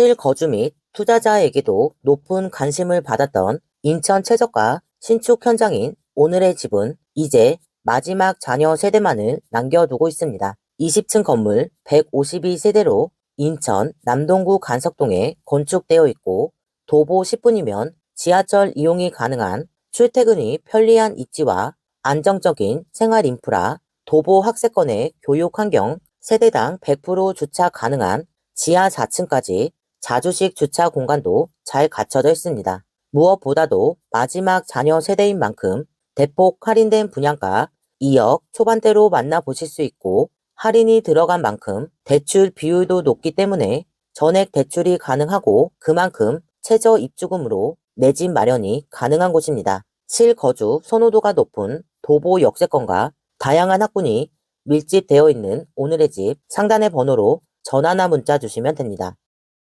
실거주 및 투자자에게도 높은 관심을 받았던 인천 최저가 신축 현장인 오늘의 집은 이제 마지막 자녀 세대만을 남겨두고 있습니다. 20층 건물 152세대로 인천 남동구 간석동에 건축되어 있고 도보 10분이면 지하철 이용이 가능한 출퇴근이 편리한 입지와 안정적인 생활 인프라, 도보 학세권의 교육 환경, 세대당 100% 주차 가능한 지하 4층까지 자주식 주차 공간도 잘 갖춰져 있습니다. 무엇보다도 마지막 자녀 세대인 만큼 대폭 할인된 분양가 2억 초반대로 만나보실 수 있고 할인이 들어간 만큼 대출 비율도 높기 때문에 전액 대출이 가능하고 그만큼 최저 입주금으로 내 집 마련이 가능한 곳입니다. 실거주 선호도가 높은 도보 역세권과 다양한 학군이 밀집되어 있는 오늘의 집 상단의 번호로 전화나 문자 주시면 됩니다.